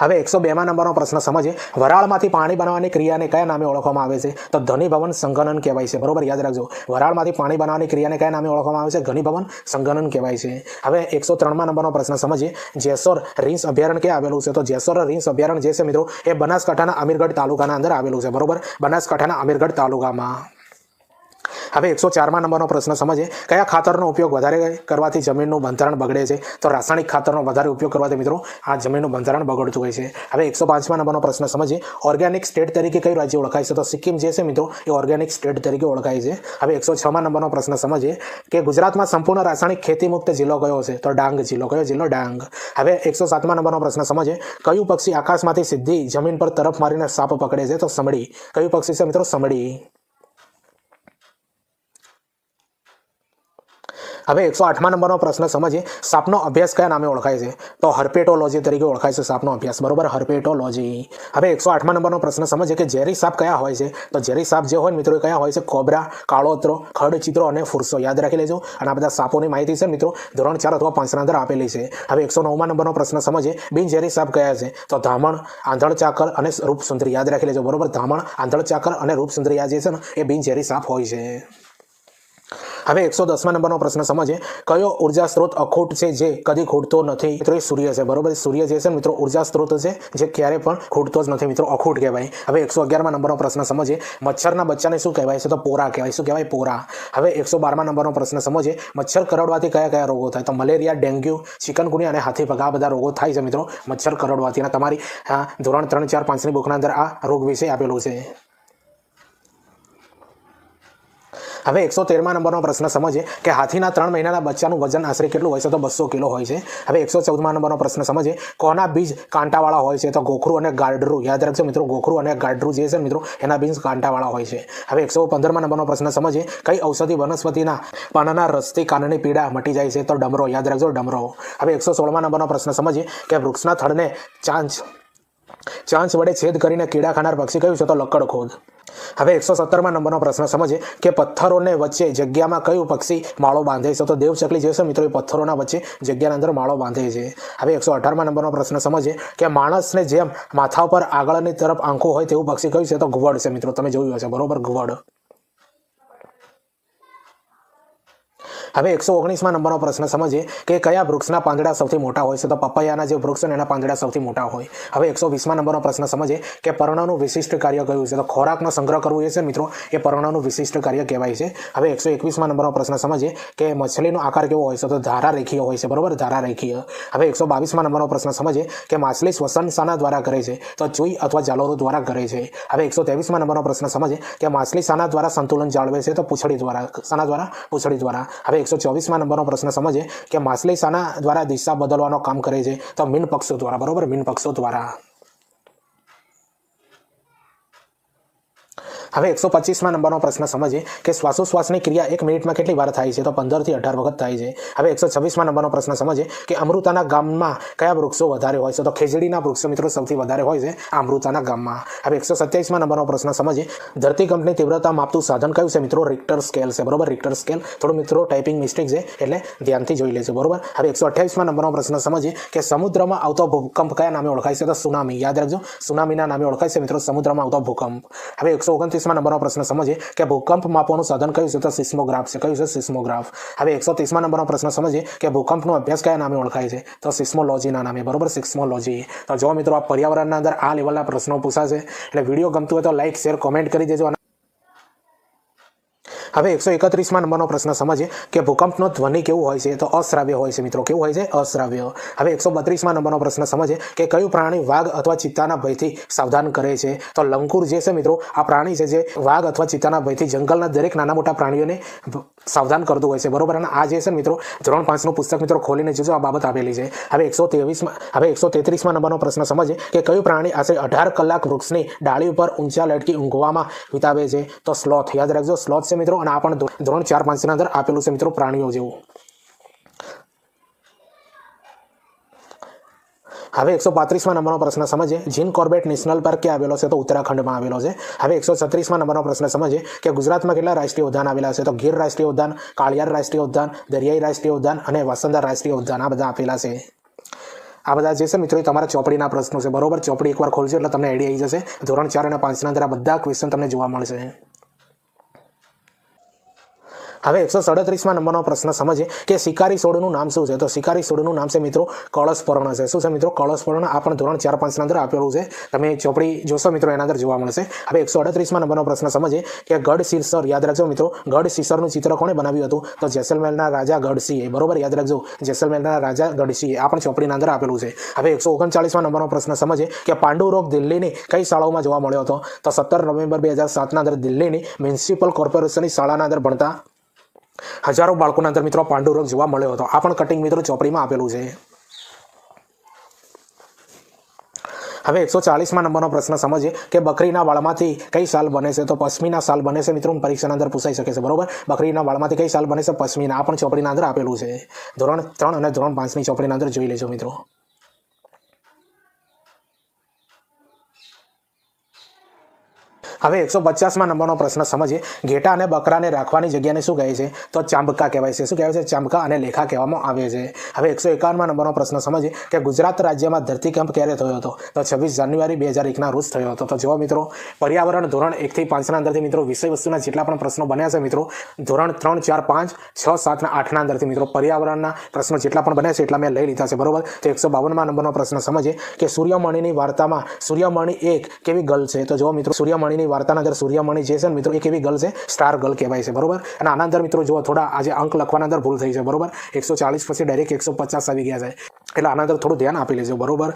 હવે એકસો બેમાં નંબરનો પ્રશ્ન સમજીએ. વરાળમાંથી પાણી બનાવવાની ક્રિયાને કયા નામે ઓળખવામાં આવે છે? તો ધનીભવન સંગનન કહેવાય છે. બરોબર યાદ રાખજો. વરાળમાંથી પાણી બનાવવાની ક્રિયાને કયા નામે ઓળખવામાં આવે છે? ઘનીભવન સંગનન કહેવાય છે. હવે એકસો ત્રણમાં નંબરનો પ્રશ્ન સમજીએ. જેસોર રીંસ અભયારણ્ય ક્યાં આવેલું છે? તો જેસોર રીંસ અભયારણ્ય જે છે મિત્રો, એ બનાસકાંઠાના અમીરગઢ તાલુકાના અંદર આવેલું છે. બરોબર? બનાસકાંઠાના અમીરગઢ તાલુકામાં. હવે એકસો ચારમાં નંબરનો પ્રશ્ન સમજીએ. કયા ખાતરનો ઉપયોગ વધારે કરવાથી જમીનનું બંધારણ બગડે છે? તો રાસાયણિક ખાતરનો વધારે ઉપયોગ કરવાથી મિત્રો, આ જમીનનું બંધારણ બગડતું હોય છે. હવે એકસો પાંચમા નંબરનો પ્રશ્ન સમજીએ. ઓર્ગેનિક સ્ટેટ તરીકે કયું રાજ્ય ઓળખાય છે? તો સિક્કિમ જે છે મિત્રો, એ ઓર્ગેનિક સ્ટેટ તરીકે ઓળખાય છે. હવે એકસો છમાં નંબરનો પ્રશ્ન સમજીએ કે ગુજરાતમાં સંપૂર્ણ રાસાયણિક ખેતી મુક્ત જિલ્લો કયો છે? તો ડાંગ જિલ્લો. કયો જિલ્લો? ડાંગ. હવે એકસો સાતમા નંબરનો પ્રશ્ન સમજીએ. કયું પક્ષી આકાશમાંથી સીધી જમીન પર તરફ મારીને સાપ પકડે છે? તો સમડી. કયું પક્ષી છે મિત્રો? સમડી. હવે એકસો આઠમા નંબરનો પ્રશ્ન સમજીએ. સાપનો અભ્યાસ કયા નામે ઓળખાય છે? તો હર્પેટોલોજી તરીકે ઓળખાય છે સાપનો અભ્યાસ. બરોબર? હર્પેટોલોજી. હવે એકસો આઠમા નંબરનો પ્રશ્ન સમજીએ કે ઝેરી સાપ કયા હોય છે? તો ઝેરી સાપ જે હોય મિત્રો કયા હોય છે? કોબરા, કાળોતરો, ખડચિત્રો અને ફુરસો. યાદ રાખી લેજો. અને આ બધા સાપોની માહિતી છે મિત્રો. ધોરણ ચાર અથવા પાંચના અંદર આપેલી છે. હવે એકસો નવમા નંબરનો પ્રશ્ન સમજીએ. બિનઝેરી સાપ કયા છે? તો ધામણ, આંધળ ચાકર અને રૂપસુંદરી. યાદ રાખી લેજો. બરોબર? ધામણ, આંધળ ચાકર અને રૂપસુંદરી આ જે છે ને, એ બિનઝેરી સાપ હોય છે. હવે એકસો દસમા નંબરનો પ્રશ્ન સમજીએ. કયો ઊર્જા સ્ત્રોત અખૂટ છે જે કદી ખૂટતો નથી? મિત્રો સૂર્ય છે. બરોબર? સૂર્ય જે છે મિત્રો, ઊર્જા સ્ત્રોત છે જે ક્યારે પણ ખૂટતો જ નથી. મિત્રો, અખૂટ કહેવાય. હવે એકસો અગિયારમા નંબરનો પ્રશ્ન સમજીએ. મચ્છરના બચ્ચાને શું કહેવાય? છે તો પોરા કહેવાય. શું કહેવાય? પોરા. હવે એકસો બારમા નંબરનો પ્રશ્ન સમજીએ. મચ્છર કરડવાથી કયા કયા રોગો થાય? તો મલેરિયા, ડેન્ગ્યુ, ચિકનગુનિયા અને હાથીપગા આ બધા રોગો થાય છે મિત્રો. મચ્છર કરડવાથી. અને તમારી ધોરણ ત્રણ, ચાર, પાંચની બુકના અંદર આ રોગ વિશે આપેલું છે. હવે એકસો તેરમા નંબરનો પ્રશ્ન સમજીએ કે હાથીના ત્રણ મહિનાના બચ્ચાનું વજન આશરે કેટલું હોય છે? તો બસો કિલો હોય છે. હવે એકસો ચૌદમા નંબરનો પ્રશ્ન સમજીએ. કોના બીજ કાંટાવાળા હોય છે? તો ગોખરું અને ગાડરું. યાદ રાખજો મિત્રો, ગોખરું અને ગાડરું જે છે મિત્રો, એના બીજ કાંટાવાળા હોય છે. હવે એકસો પંદરમા નંબરનો પ્રશ્ન સમજીએ. કઈ ઔષધિ વનસ્પતિના પાનના રસથી કાનની પીડા મટી જાય છે? તો ડમરો. યાદ રાખજો, ડમરો. હવે એકસો સોળમા નંબરનો પ્રશ્ન સમજીએ કે વૃક્ષના થડને ચાંચ ચાંચ વડે છેદ કરીને કીડા ખાનાર પક્ષી કયું છે? તો લક્કડખોદ હવે એકસો સત્તરમાં નંબરનો પ્રશ્ન સમજીએ કે પથ્થરોને વચ્ચે જગ્યામાં કયું પક્ષી માળો બાંધે છે? તો દેવચકલી જે છે મિત્રો એ પથ્થરોના વચ્ચે જગ્યાના અંદર માળો બાંધે છે. હવે એકસો અઢારમાં નંબરનો પ્રશ્ન સમજીએ કે માણસને જેમ માથા ઉપર આગળની તરફ આંખો હોય તેવું પક્ષી કયું છે? તો ઘુવડ છે મિત્રો, તમે જોયું હશે. બરોબર, ઘુવડ. હવે એકસો ઓગણીસમાં નંબરનો પ્રશ્ન સમજીએ કે કયા વૃક્ષના પાંદડા સૌથી મોટા હોય છે? તો પપૈયાના જે વૃક્ષ એના પાંદડા સૌથી મોટા હોય. હવે એકસો વીસમાં નંબરનો પ્રશ્ન સમજીએ કે પર્ણનું વિશિષ્ટ કાર્ય કયું છે? તો ખોરાકનો સંગ્રહ કરવો એ છે મિત્રો, એ પર્ણનું વિશિષ્ટ કાર્ય કહેવાય છે. હવે એકસો એકવીસમાં નંબરનો પ્રશ્ન સમજીએ કે મછલીનો આકાર કેવો હોય છે? તો ધારા રેખીય હોય છે, બરોબર? ધારા રેખીય હવે એકસો બાવીસમાં નંબરનો પ્રશ્ન સમજીએ કે માછલી શ્વસન શાના દ્વારા કરે છે? તો ચૂઈ અથવા જાલોરો દ્વારા કરે છે. હવે એકસો ત્રેવીસમાં નંબરનો પ્રશ્ન સમજીએ કે માછલી શાના દ્વારા સંતુલન જાળવે છે? તો પૂછડી દ્વારા, શાના દ્વારા, પૂછડી દ્વારા. હવે એકસો ચોવીસમાં નંબરનો પ્રશ્ન સમજીએ કે માછલી દ્વારા દિશા બદલવાનો કામ કરે છે તો મીન પક્ષો દ્વારા, બરોબર? મીન પક્ષો દ્વારા. હવે એકસો પચીસમાં નંબરનો પ્રશ્ન સમજીએ કે શ્વાસોશ્વાસની ક્રિયા એક મિનિટમાં કેટલી વાર થાય છે? તો પંદરથી અઢાર વખત થાય છે. હવે એકસો છવ્વીસમાં નંબરનો પ્રશ્ન સમજીએ કે અમૃતાના ગામમાં કયા વૃક્ષો વધારે હોય છે? તો ખેજડીના વૃક્ષો મિત્રો સૌથી વધારે હોય છે આ અમૃતાના ગામમાં. હવે એકસો સત્યાવીસમાં નંબરનો પ્રશ્ન સમજીએ. ધરતીકંપની તીવ્રતા માપતું સાધન કયું છે મિત્રો? રિક્ટર સ્કેલ છે, બરોબર? રિક્ટર સ્કેલ થોડું મિત્રો ટાઈપિંગ મિસ્ટેક છે, એટલે ધ્યાનથી જોઈ લેજો, બરોબર? હવે એકસો અઠ્યાવીસમાં નંબરનો પ્રશ્ન સમજીએ કે સમુદ્રમાં આવતો ભૂકંપ કયા નામે ઓળખાય છે? તો સુનામી. યાદ રાખજો, સુનામીના નામે ઓળખાય છે મિત્રો, સમુદ્રમાં આવતો ભૂકંપ. હવે એકસો ઓગણત્રીસમાં નંબરનો પ્રશ્ન સમજીએ કે ભૂકંપ માપવાનું સાધન કયું છે? તો સિસ્મોગ્રાફ છે. કયું છે સિસ્મોગ્રાફ? હવે એકસો ત્રીસમાં નંબરનો પ્રશ્ન સમજીએ કે ભૂકંપનો અભ્યાસ કયા નામે ઓળખાય છે? તો સિસ્મોલોજીના નામે. બરોબર? સિસ્મોલોજી. તો જો મિત્રો, આ પર્યાવરણના અંદર આ લેવલના પ્રશ્નો પૂછાશે, એટલે વીડિયો ગમતું હોય તો લાઈક શેર કોમેન્ટ કરી દેજો હવે એકસો એકત્રીસમાં નંબરનો પ્રશ્ન સમજીએ કે ભૂકંપનો ધ્વનિ કેવું હોય છે? તો અશ્રાવ્ય હોય છે મિત્રો. કેવું હોય છે? અશ્રાવ્ય. હવે એકસો બત્રીસમાં નંબરનો પ્રશ્ન સમજીએ કે કયું પ્રાણી વાઘ અથવા ચિત્તાના ભયથી સાવધાન કરે છે? તો લંકુર જે છે મિત્રો, આ પ્રાણી છે જે વાઘ અથવા ચિત્તાના ભયથી જંગલના દરેક નાના મોટા પ્રાણીઓને સાવધાન કરતું હોય છે. બરોબર? અને આ જે છે મિત્રો, ધોરણ પાંચનું પુસ્તક મિત્રો ખોલીને જોજો, આ બાબત આપેલી છે. હવે એકસો ત્રેવીસમાં, હવે એકસો તેત્રીસમાં નંબરનો પ્રશ્ન સમજીએ કે કયું પ્રાણી આશરે અઢાર કલાક વૃક્ષની ડાળી ઉપર ઊંચા લટકી ઊંઘવામાં વિતાવે છે? તો સ્લોથ. યાદ રાખજો, સ્લોથ છે મિત્રો. અને આ પણ ધોરણ ચાર પાંચના અંદર આપેલું છે મિત્રો પ્રાણીઓ જેવું. હવે એકસો પાંત્રીસમાં નંબરનો પ્રશ્ન સમજીએ. જીન કોર્બેટ નેશનલ પાર્ક ક્યાં આવેલો છે? તો ઉત્તરાખંડમાં આવેલો છે. હવે એકસો છત્રીસમાં નંબરનો પ્રશ્ન સમજીએ કે ગુજરાતમાં કેટલા રાષ્ટ્રીય ઉદ્યાન આવેલા છે? તો ગીર રાષ્ટ્રીય ઉદ્યાન, કાળિયાર રાષ્ટ્રીય ઉદ્યાન, દરિયાઈ રાષ્ટ્રીય ઉદ્યાન અને વસંતર રાષ્ટ્રીય ઉદ્યાન આ બધા આપેલા છે. આ બધા જે છે મિત્રો એ તમારા ચોપડીના પ્રશ્નો છે. બરોબર? ચોપડી એકવાર ખોલજો એટલે તમને આઈડિયા આવી જશે. ધોરણ ચાર અને પાંચના અંદર આ બધા ક્વેશ્ચન તમને જોવા મળશે. હવે એકસો સડત્રીસમાં નંબરનો પ્રશ્ન સમજીએ કે શિકારી સોળનું નામ શું છે? તો શિકારી સોળનું નામ છે મિત્રો કળશપર્ણ છે. શું છે મિત્રો? કળશપર્ણ આ પણ ધોરણ ચાર પાંચના અંદર આપેલું છે. તમે ચોપડી જોશો મિત્રો, એના અંદર જોવા મળશે. હવે એકસો અડત્રીસમાં નંબરનો પ્રશ્ન સમજીએ કે ગઢ શીર્ષર યાદ રાખજો મિત્રો ગઢ શીર્ષરનું ચિત્ર કોણે બનાવ્યું હતું? તો જેસલમેરના રાજા ગઢસિંહે. બરોબર? યાદ રાખજો. જેસલમેરના રાજા ગઢસિંહે. આ પણ ચોપડીના અંદર આપેલું છે. હવે એકસો ઓગણચાળીસમાં નંબરનો પ્રશ્ન સમજીએ કે પાંડુ રોગ દિલ્હીની કઈ શાળાઓમાં જોવા મળ્યો હતો? તો સત્તર નવેમ્બર બે હજાર સાતના અંદર દિલ્હીની મ્યુનિસિપલ કોર્પોરેશનની શાળાના અંદર ભણતા હજારો બાળકોના અંદર મિત્રો પાંડુ રોગ જોવા મળ્યો હતો. આ પણ કટિંગ મિત્રો ચોપડીમાં આપેલું છે. હવે એકસો ચાલીસમાં નંબરનો પ્રશ્ન સમજીએ કે બકરીના વાળમાંથી કઈ સાલ બને છે? તો પશ્મિના સાલ બને છે મિત્રો પરીક્ષાના અંદર પૂછાઈ શકે છે, બરોબર? બકરીના વાળમાંથી કઈ સાલ બને છે? પશ્મીના. આ પણ ચોપડીના અંદર આપેલું છે. ધોરણ ત્રણ અને ધોરણ પાંચની ચોપડીના અંદર જોઈ લેજો મિત્રો. હવે એકસો પચાસમાં નંબરનો પ્રશ્ન સમજીએ. ઘેટા અને બકરાને રાખવાની જગ્યાને શું કહે છે? તો ચાંબકા કહેવાય છે. શું કહેવાય છે? ચાંબકા અને લેખા કહેવામાં આવે છે. હવે એકસો એકાવનમાં નંબરનો પ્રશ્ન સમજીએ કે ગુજરાત રાજ્યમાં ધરતીકંપ ક્યારે થયો હતો? તો છવ્વીસ જાન્યુઆરી બે હજાર એકના રોજ થયો હતો. તો જુઓ મિત્રો, પર્યાવરણ ધોરણ એકથી પાંચના અંદરથી મિત્રો વિષય વસ્તુના જેટલા પણ પ્રશ્નો બન્યા છે મિત્રો, ધોરણ ત્રણ, ચાર, પાંચ, છ સાતના આઠના અંદરથી મિત્રો, પર્યાવરણના પ્રશ્નો જેટલા પણ બન્યા છે એટલા મેં લઈ લીધા છે. બરોબર? તો એકસો બાવનમાં નંબરનો પ્રશ્ન સમજીએ કે સૂર્યમણીની વાર્તામાં સૂર્યમણી એક કેવી ગર્લ છે? તો જો મિત્રો, સૂર્યમણીની વાર્તાના અંદર સૂર્યમણી જે છે મિત્રો એ કેવી ગર્લ છે સ્ટાર ગર્લ કહેવાય છે, બરોબર? અને આના અંદર મિત્રો જો થોડા આજે અંક લખવાના અંદર ભૂલ થઈ છે, બરોબર? એકસો ચાલીસ પછી ડાયરેક્ટ એકસો પચાસ આવી ગયા છે. એટલે આના અંદર થોડું ધ્યાન આપી લેજો, બરોબર?